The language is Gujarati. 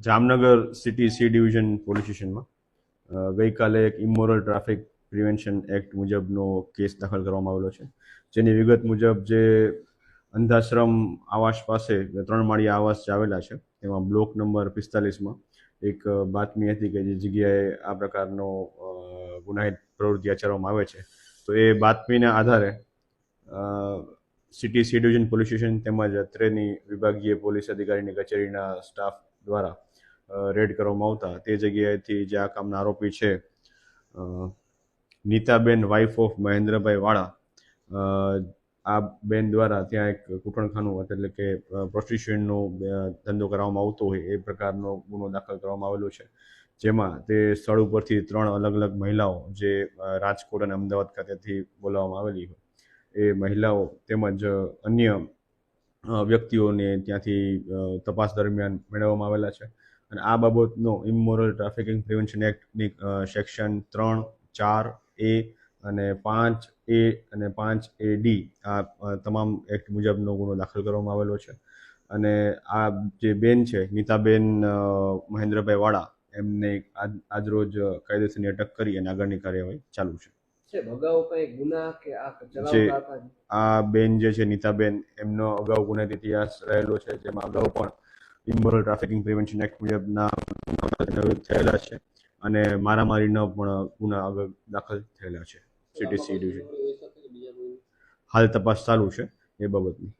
Jamnagar city C division police સ્ટેશનમાં ગઈકાલે એક ઇમોરલ ટ્રાફિક પ્રિવેન્શન એક્ટ મુજબનો કેસ દાખલ કરવામાં આવેલો છે. જેની વિગત મુજબ જે અંધાશ્રમ આવાસ પાસે ત્રણ માળી આવાસ આવેલા છે તેમાં બ્લોક નંબર પિસ્તાલીસમાં એક બાતમી હતી કે જે જગ્યાએ આ પ્રકારનો ગુનાહિત પ્રવૃત્તિ આચરવામાં આવે છે. તો એ બાતમીના આધારે city C division police station તેમજ અત્રેની વિભાગીય પોલીસ અધિકારીની કચેરીના સ્ટાફ દ્વારા રેડ કરવામાં આવતા. તે જગ્યાએથી જે આ કામના આરોપી છે નીતાબેન વાઇફ ઓફ મહેન્દ્રભાઈ વાળા આ બેન દ્વારા ત્યાં એક કૂટણખાનું એટલે કે પ્રોસ્ટિટ્યુશનનો ધંધો કરવામાં આવતો હોય એ પ્રકારનો ગુનો દાખલ કરવામાં આવેલો છે. જેમાં તે સ્થળ ઉપરથી ત્રણ અલગ અલગ મહિલાઓ જે રાજકોટ અને અમદાવાદ ખાતેથી બોલાવવામાં આવેલી હોય. એ મહિલાઓ તેમજ અન્ય વ્યક્તિઓને ત્યાંથી તપાસ દરમિયાન મેળવવામાં આવેલા છે. અને આ બાબતનો ઇમોરલ ટ્રાફિકિંગ પ્રિવેન્શન એક્ટની સેક્શન ત્રણ, ચાર, એ અને પાંચ, એ અને પાંચ, એ, ડી આ તમામ એક્ટ મુજબનો ગુનો દાખલ કરવામાં આવેલો છે. અને આ જે બેન છે, નીતાબેન મહેન્દ્રભાઈ વાળા, એમને આજ આજરોજ કાયદેસરની અટક કરી અને આગળની કાર્યવાહી ચાલુ છે. છે? અગાઉ કઈ ગુના કે આ ચલાવતા હતા? આ બેન જે છે નીતાબેન એમનો અગાઉ ગુનાહિત ઇતિહાસ રહેલો છે જેમાં અગાઉ પણ ઇમોરલ ટ્રાફિકિંગ પ્રિવેન્શન એક્ટ મુજબના ના થયેલા છે અને મારામારીનો પણ ગુના આગળ દાખલ થયેલા છે. સિટી સી ડિવિઝન હાલ તપાસ ચાલુ છે એ બાબતની.